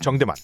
정대만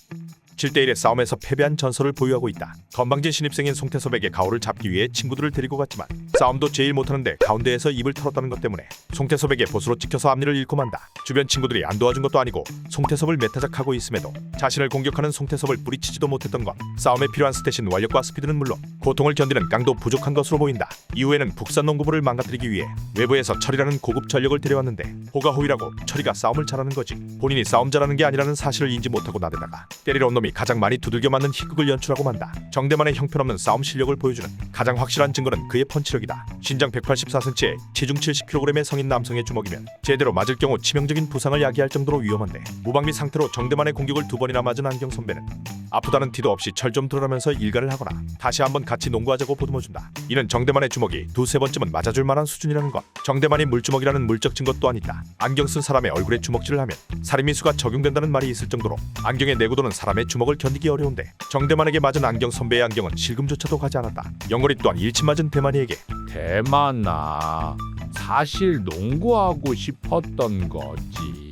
7대1의 싸움에서 패배한 전설을 보유하고 있다. 건방진 신입생인 송태섭에게 가오를 잡기 위해 친구들을 데리고 갔지만 싸움도 제일 못하는데 가운데에서 입을 털었다는 것 때문에 송태섭에게 보수로 찍혀서 앞니를 잃고 만다. 주변 친구들이 안 도와준 것도 아니고 송태섭을 메타작하고 있음에도 자신을 공격하는 송태섭을 뿌리치지도 못했던 것. 싸움에 필요한 스탯인 완력과 스피드는 물론 고통을 견디는 강도 부족한 것으로 보인다. 이후에는 북산 농구부를 망가뜨리기 위해 외부에서 철이라는 고급 전력을 데려왔는데 호가호이라고 철이가 싸움을 잘하는 거지. 본인이 싸움 잘하는 게 아니라는 사실을 인지 못하고 나대다가 때리러 온 놈이 가장 많이 두들겨 맞는 희극을 연출하고 만다. 정대만의 형편없는 싸움 실력을 보여주는 가장 확실한 증거는 그의 펀치력이 다. 신장 184cm에 체중 70kg의 성인 남성의 주먹이면 제대로 맞을 경우 치명적인 부상을 야기할 정도로 위험한데 무방비 상태로 정대만의 공격을 두 번이나 맞은 안경 선배는 아프다는 티도 없이 철 좀 들어라면서 일가를 하거나 다시 한번 같이 농구하자고 보듬어준다. 이는 정대만의 주먹이 두세 번쯤은 맞아줄 만한 수준이라는 것. 정대만이 물주먹이라는 물적 증거 또한 있다. 안경 쓴 사람의 얼굴에 주먹질을 하면 살인미수가 적용된다는 말이 있을 정도로 안경의 내구도는 사람의 주먹을 견디기 어려운데 정대만에게 맞은 안경 선배의 안경은 실금조차도 가지 않았다. 영걸이 또한 일침 맞은 대만이에게 대만아 사실 농구하고 싶었던 거지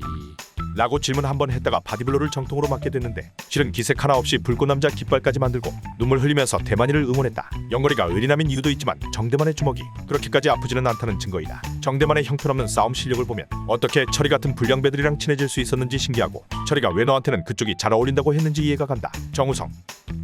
라고 질문 한 번 했다가 바디블로를 정통으로 맞게 됐는데 실은 기색 하나 없이 불꽃 남자 깃발까지 만들고 눈물 흘리면서 대만이를 응원했다. 영거리가 의리남인 이유도 있지만 정대만의 주먹이 그렇게까지 아프지는 않다는 증거이다. 정대만의 형편없는 싸움 실력을 보면 어떻게 철이 같은 불량배들이랑 친해질 수 있었는지 신기하고 철이가 왜 너한테는 그쪽이 잘 어울린다고 했는지 이해가 간다. 정우성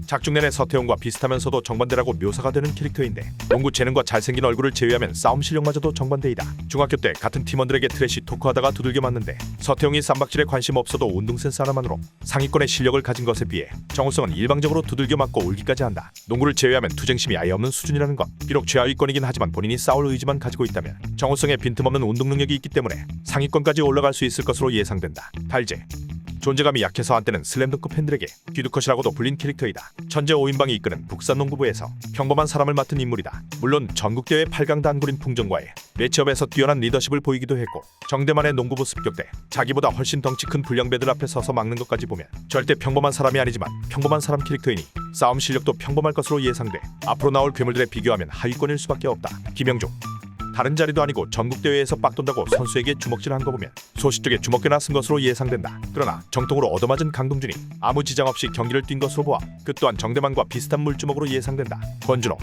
작중년의 서태웅과 비슷하면서도 정반대라고 묘사가 되는 캐릭터인데 농구 재능과 잘생긴 얼굴을 제외하면 싸움 실력마저도 정반대이다. 중학교 때 같은 팀원들에게 트래시 토크하다가 두들겨 맞는데 서태웅이 쌈박질에 관심 없어도 운동 센스 하나만으로 상위권의 실력을 가진 것에 비해 정우성은 일방적으로 두들겨 맞고 울기까지 한다. 농구를 제외하면 투쟁심이 아예 없는 수준이라는 것. 비록 최하위권이긴 하지만 본인이 싸울 의지만 가지고 있다면 정우성 의 빈틈없는 운동 능력이 있기 때문에 상위권까지 올라갈 수 있을 것으로 예상된다. 달제 존재감이 약해서 한때는 슬램덩크 팬들에게 귀두컷이라고도 불린 캐릭터이다. 천재 5인방이 이끄는 북산 농구부에서 평범한 사람을 맡은 인물이다. 물론 전국대회 8강 단골인 풍정과의 매치업에서 뛰어난 리더십을 보이기도 했고 정대만의 농구부 습격대 자기보다 훨씬 덩치 큰 불량배들 앞에 서서 막는 것까지 보면 절대 평범한 사람이 아니지만 평범한 사람 캐릭터이니 싸움 실력도 평범할 것으로 예상돼 앞으로 나올 괴물들에 비교하면 하위권일 수밖에 없다. 김영중 다른 자리도 아니고 전국 대회에서 빡 돈다고 선수에게 주먹질한 거 보면 소시적에 주먹개나 쓴 것으로 예상된다. 그러나 정통으로 얻어맞은 강동준이 아무 지장 없이 경기를 뛴 것으로 보아 그 또한 정대만과 비슷한 물주먹으로 예상된다. 권준호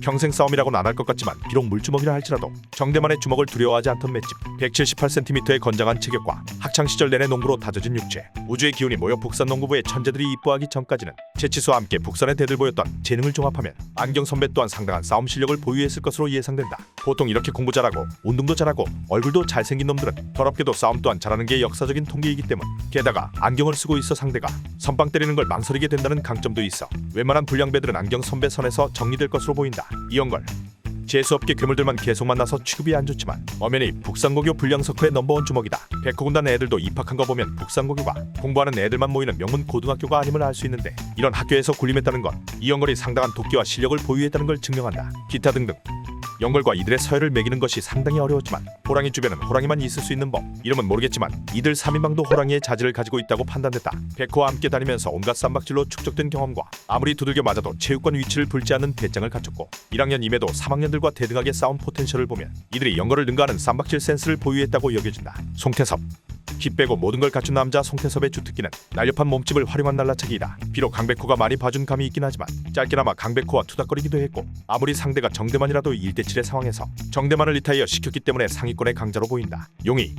평생 싸움이라고는 안 할 것 같지만 비록 물주먹이라 할지라도 정대만의 주먹을 두려워하지 않던 맷집 178cm의 건장한 체격과 학창 시절 내내 농구로 다져진 육체 우주의 기운이 모여 북산 농구부의 천재들이 이뻐하기 전까지는 채치수와 함께 북산의 대들 보였던 재능을 종합하면 안경 선배 또한 상당한 싸움 실력을 보유했을 것으로 예상된다. 보통 이렇게 공부 잘하고 운동도 잘하고 얼굴도 잘생긴 놈들은 더럽게도 싸움 또한 잘하는 게 역사적인 통계이기 때문 게다가 안경을 쓰고 있어 상대가 선빵 때리는 걸 망설이게 된다는 강점도 있어 웬만한 불량배들은 안경 선배 선에서 정리될 것으로 보인다. 이영걸 재수없게 괴물들만 계속 만나서 취급이 안 좋지만 엄연히 북산고교 불량석호의 넘버원 주먹이다. 백호군단 애들도 입학한 거 보면 북산고교가 공부하는 애들만 모이는 명문 고등학교가 아님을 알 수 있는데 이런 학교에서 군림했다는 건 이영걸이 상당한 도끼와 실력을 보유했다는 걸 증명한다. 기타 등등 영걸과 이들의 서열을 매기는 것이 상당히 어려웠지만 호랑이 주변은 호랑이만 있을 수 있는 법 이름은 모르겠지만 이들 3인방도 호랑이의 자질을 가지고 있다고 판단됐다. 백호와 함께 다니면서 온갖 쌈박질로 축적된 경험과 아무리 두들겨 맞아도 체육관 위치를 불지 않는 배짱을 갖췄고 1학년임에도 3학년들과 대등하게 싸운 포텐셜을 보면 이들이 영걸을 능가하는 쌈박질 센스를 보유했다고 여겨진다. 송태섭 키 빼고 모든 걸 갖춘 남자 송태섭의 주특기는 날렵한 몸집을 활용한 날라차기이다. 비록 강백호가 많이 봐준 감이 있긴 하지만 짧게나마 강백호와 투닥거리기도 했고 아무리 상대가 정대만이라도 1대7의 상황에서 정대만을 리타이어 시켰기 때문에 상위권의 강자로 보인다. 용이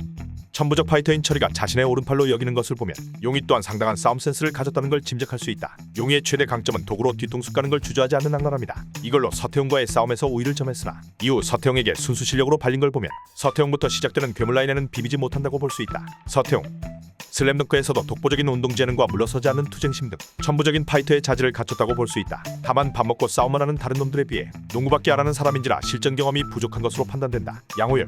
천부적 파이터인 철이가 자신의 오른팔로 여기는 것을 보면 용이 또한 상당한 싸움 센스를 가졌다는 걸 짐작할 수 있다. 용이의 최대 강점은 도구로 뒤통수 가는 걸 주저하지 않는 악랄함이다. 이걸로 서태웅과의 싸움에서 우위를 점했으나 이후 서태웅에게 순수 실력으로 발린 걸 보면 서태웅부터 시작되는 괴물 라인에는 비비지 못한다고 볼 수 있다. 서태웅 슬램덩크에서도 독보적인 운동 재능과 물러서지 않는 투쟁심 등 천부적인 파이터의 자질을 갖췄다고 볼 수 있다. 다만 밥 먹고 싸움만 하는 다른 놈들에 비해 농구밖에 안 하는 사람인지라 실전 경험이 부족한 것으로 판단된다. 양호열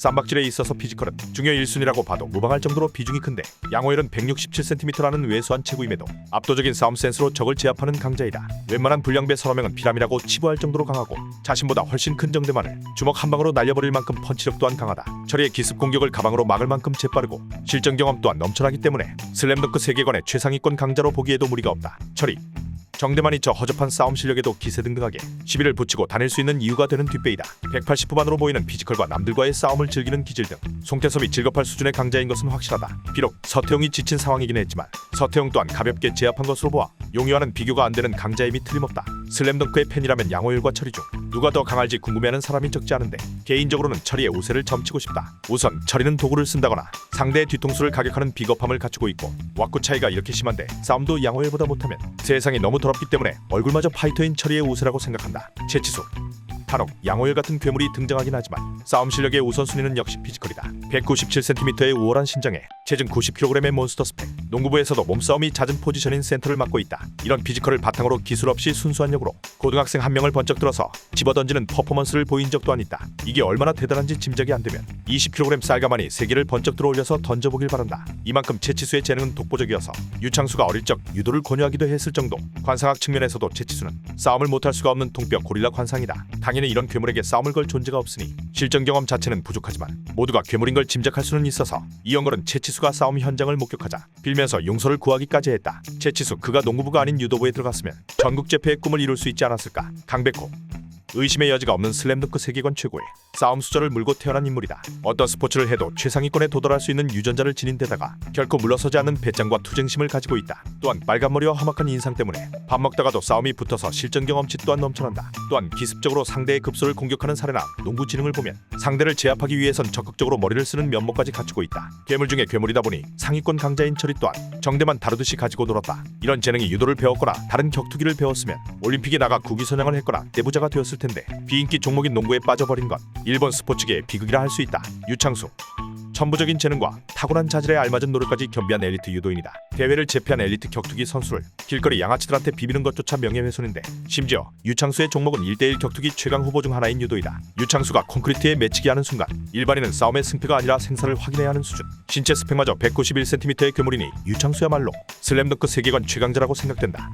쌈박질에 있어서 피지컬은 중요 1순위라고 봐도 무방할 정도로 비중이 큰데 양호열은 167cm라는 왜소한 체구임에도 압도적인 싸움 센스로 적을 제압하는 강자이다. 웬만한 불량배 서너 명은 피람이라고 치부할 정도로 강하고 자신보다 훨씬 큰 정대만을 주먹 한 방으로 날려버릴 만큼 펀치력 또한 강하다. 철의 기습 공격을 가방으로 막을 만큼 재빠르고 실전 경험 또한 넘쳐나기 때문에 슬램덩크 세계관의 최상위권 강자로 보기에도 무리가 없다. 철이 정대만이 저 허접한 싸움 실력에도 기세등등하게 시비를 붙이고 다닐 수 있는 이유가 되는 뒷배이다. 180후반으로 보이는 피지컬과 남들과의 싸움을 즐기는 기질 등 송태섭이 질겁할 수준의 강자인 것은 확실하다. 비록 서태웅이 지친 상황이긴 했지만 서태웅 또한 가볍게 제압한 것으로 보아 용이와는 비교가 안 되는 강자임이 틀림없다. 슬램덩크의 팬이라면 양호일과 철이 중 누가 더 강할지 궁금해하는 사람이 적지 않은데 개인적으로는 철이의 우세를 점치고 싶다. 우선 철이는 도구를 쓴다거나 상대의 뒤통수를 가격하는 비겁함을 갖추고 있고 왁구 차이가 이렇게 심한데 싸움도 양호일보다 못하면 세상이 너무 더럽기 때문에 얼굴마저 파이터인 철이의 우세라고 생각한다. 채치수 간혹 양호일 같은 괴물이 등장하긴 하지만 싸움 실력의 우선순위는 역시 피지컬이다. 197cm의 우월한 신장에 체중 90kg의 몬스터 스펙. 농구부에서도 몸싸움이 잦은 포지션인 센터를 맡고 있다. 이런 피지컬을 바탕으로 기술 없이 순수한 역으로 고등학생 한 명을 번쩍 들어서 집어던지는 퍼포먼스를 보인 적 또한 있다. 이게 얼마나 대단한지 짐작이 안 되면 20kg 쌀가마니 세 개를 번쩍 들어올려서 던져보길 바란다. 이만큼 채치수의 재능은 독보적이어서 유창수가 어릴 적 유도를 권유하기도 했을 정도. 관상학 측면에서도 채치수는 싸움을 못할 수가 없는 통뼈 고릴라 관상이다. 당연히 이런 괴물에게 싸움을 걸 존재가 없으니 실전 경험 자체는 부족하지만 모두가 괴물인 걸 짐작할 수는 있어서 이영걸은 채치수가 싸움 현장을 목격하자 빌면서 용서를 구하기까지 했다. 채치수 그가 농구부가 아닌 유도부에 들어갔으면 전국 재패의 꿈을 이룰 수 있지 않았을까? 강백호 의심의 여지가 없는 슬램덩크 세계관 최고의 싸움 수저를 물고 태어난 인물이다. 어떤 스포츠를 해도 최상위권에 도달할 수 있는 유전자를 지닌 데다가 결코 물러서지 않는 배짱과 투쟁심을 가지고 있다. 또한 빨간 머리와 험악한 인상 때문에 밥 먹다가도 싸움이 붙어서 실전 경험치 또한 넘쳐난다. 또한 기습적으로 상대의 급소를 공격하는 사례나 농구 지능을 보면 상대를 제압하기 위해선 적극적으로 머리를 쓰는 면모까지 갖추고 있다. 괴물 중에 괴물이다 보니 상위권 강자인 철이 또한 정대만 다루듯이 가지고 놀았다. 이런 재능이 유도를 배웠거나 다른 격투기를 배웠으면 올림픽에 나가 국위 선양을 했거나 내부자가 되었을 텐데 비인기 종목인 농구에 빠져버린 건 일본 스포츠계의 비극이라 할 수 있다. 유창수 천부적인 재능과 탁월한 자질에 알맞은 노력까지 겸비한 엘리트 유도인이다. 대회를 제패한 엘리트 격투기 선수를 길거리 양아치들한테 비비는 것조차 명예훼손인데 심지어 유창수의 종목은 1대1 격투기 최강 후보 중 하나인 유도이다. 유창수가 콘크리트에 맺히게 하는 순간 일반인은 싸움의 승패가 아니라 생사를 확인해야 하는 수준. 신체 스펙마저 191cm의 괴물이니 유창수야말로 슬램덩크 세계관 최강자라고 생각된다.